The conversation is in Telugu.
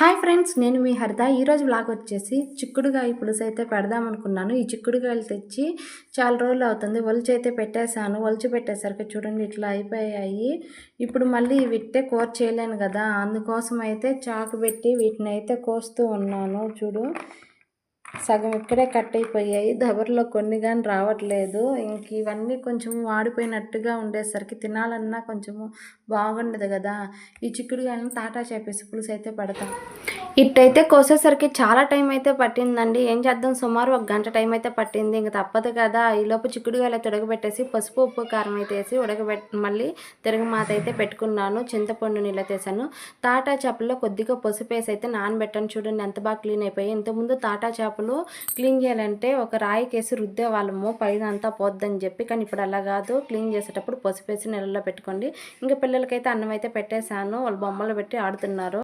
హాయ్ ఫ్రెండ్స్ నేను మీ హరిత. ఈరోజు వ్లాగ్ వచ్చేసి చిక్కుడుగాయ పులుసు అయితే పెడదాం అనుకున్నాను. ఈ చిక్కుడుగాయలు తెచ్చి చాలా రోజులు అవుతుంది. ఒలిచి అయితే పెట్టేశాను. ఒలిచి పెట్టేసరికి చూడండి ఇట్లా అయిపోయాయి. ఇప్పుడు మళ్ళీ విట్టే కోర్ చేయలేను కదా. అందుకోసం అయితే చాకు పెట్టి వీటిని అయితే కోస్తూ ఉన్నాను. చూడు సగం ఇక్కడే కట్ అయిపోయాయి. దబర్లో కొన్ని కానీ రావట్లేదు. ఇంక ఇవన్నీ కొంచెం వాడిపోయినట్టుగా ఉండేసరికి తినాలన్నా కొంచెము బాగుండదు కదా. ఈ చిక్కుడుగాయలను తాటా చేపేసి పులుసు అయితే పెడతాం. ఇట్టయితే కోసేసరికి చాలా టైం అయితే పట్టిందండి. ఏం చేద్దాం? సుమారు ఒక గంట టైం అయితే పట్టింది. ఇంక తప్పదు కదా. ఈలోపు చిక్కుడుగాయలు అయితే ఉడకబెట్టేసి పసుపు ఉప్పు కారం అయితే వేసి ఉడకబెట్ మళ్ళీ తిరగమాత అయితే పెట్టుకున్నాను. చింతపండు నీళ్ళ తీసాను తాటా చేపల్లో కొద్దిగా పసుపు వేసి అయితే నానబెట్టాను. చూడండి ఎంత బాగా క్లీన్ అయిపోయి ఇంతకుముందు తాటా చేపలు క్లీన్ చేయాలంటే ఒక రాయికేసి రుద్దే వాళ్ళము. పైన అంతా పోద్దని చెప్పి కానీ ఇప్పుడు అలా కాదు. క్లీన్ చేసేటప్పుడు పసుపు వేసి నీళ్ళలో పెట్టుకోండి. ఇంకా పిల్లలకైతే అన్నం అయితే పెట్టేశాను. వాళ్ళు బొమ్మలు పెట్టి ఆడుతున్నారు.